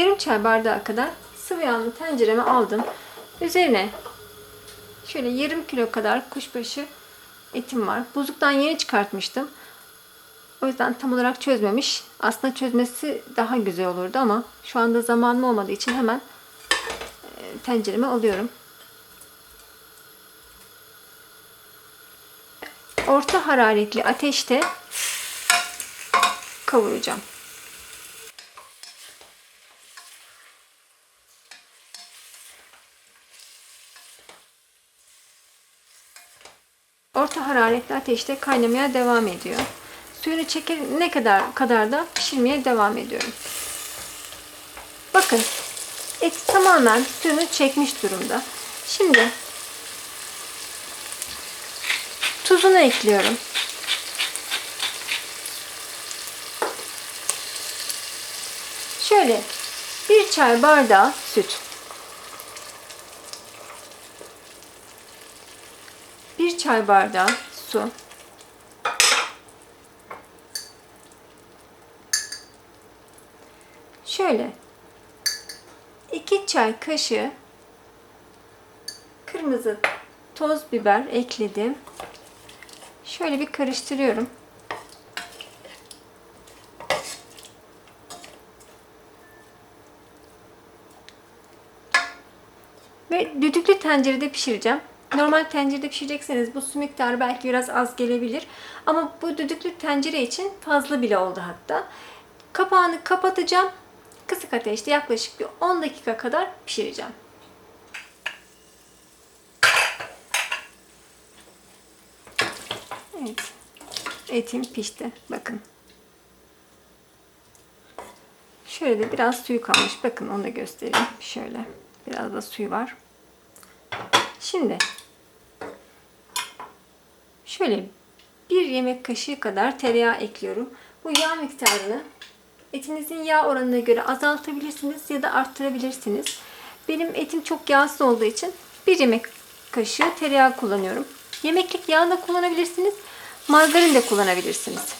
yarım çay bardağı kadar sıvı yağını tencereme aldım. Üzerine şöyle yarım kilo kadar kuşbaşı etim var. Buzluktan yeni çıkartmıştım. O yüzden tam olarak çözmemiş. Aslında çözmesi daha güzel olurdu ama şu anda zamanım olmadığı için hemen e, tencereme alıyorum. Orta hararetli ateşte kavuracağım. Orta hararetli ateşte kaynamaya devam ediyor. Suyunu çekene kadar kadar da pişirmeye devam ediyorum. Bakın et tamamen suyunu çekmiş durumda. Şimdi tuzunu ekliyorum. Şöyle bir çay bardağı süt. Çay bardağı su. Şöyle 2 çay kaşığı kırmızı toz biber ekledim. Şöyle bir karıştırıyorum. Ve düdüklü tencerede pişireceğim. Normal tencerede pişirecekseniz bu su miktarı belki biraz az gelebilir. Ama bu düdüklü tencere için fazla bile oldu hatta. Kapağını kapatacağım. Kısık ateşte yaklaşık bir 10 dakika kadar pişireceğim. Evet. Etim pişti. Bakın. Şöyle de biraz suyu kalmış. Bakın onu da göstereyim. Şöyle. Biraz da suyu var. Şimdi şöyle bir yemek kaşığı kadar tereyağı ekliyorum. Bu yağ miktarını etinizin yağ oranına göre azaltabilirsiniz ya da arttırabilirsiniz. Benim etim çok yağsız olduğu için bir yemek kaşığı tereyağı kullanıyorum. Yemeklik yağ da kullanabilirsiniz. Margarin de kullanabilirsiniz.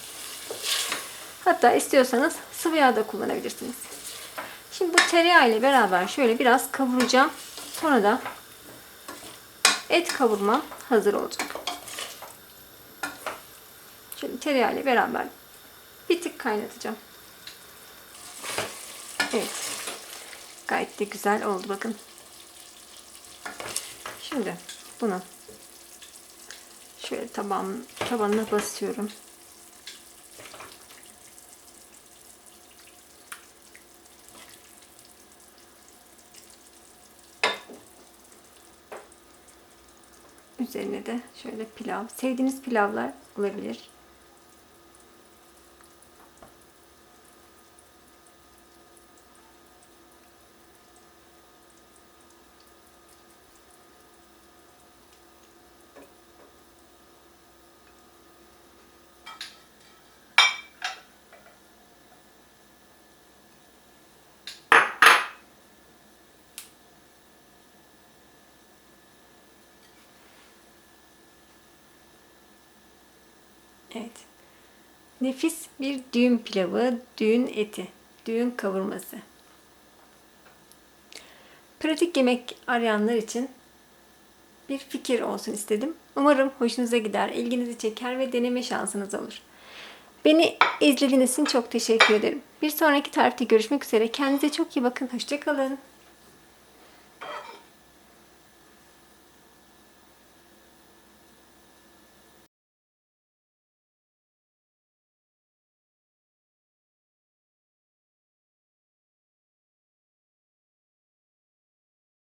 Hatta istiyorsanız sıvı yağ da kullanabilirsiniz. Şimdi bu tereyağı ile beraber şöyle biraz kavuracağım. Sonra da et kavurmam hazır olacak. Şimdi tereyağı ile beraber bir tık kaynatacağım. Evet. Gayet de güzel oldu bakın. Şimdi bunu şöyle tabağım, tabanına basıyorum. Üzerine de şöyle pilav. Sevdiğiniz pilavlar olabilir. Evet. Nefis bir düğün pilavı, düğün eti, düğün kavurması. Pratik yemek arayanlar için bir fikir olsun istedim. Umarım hoşunuza gider, ilginizi çeker ve deneme şansınız olur. Beni izlediğiniz için çok teşekkür ederim. Bir sonraki tarifte görüşmek üzere. Kendinize çok iyi bakın. Hoşçakalın.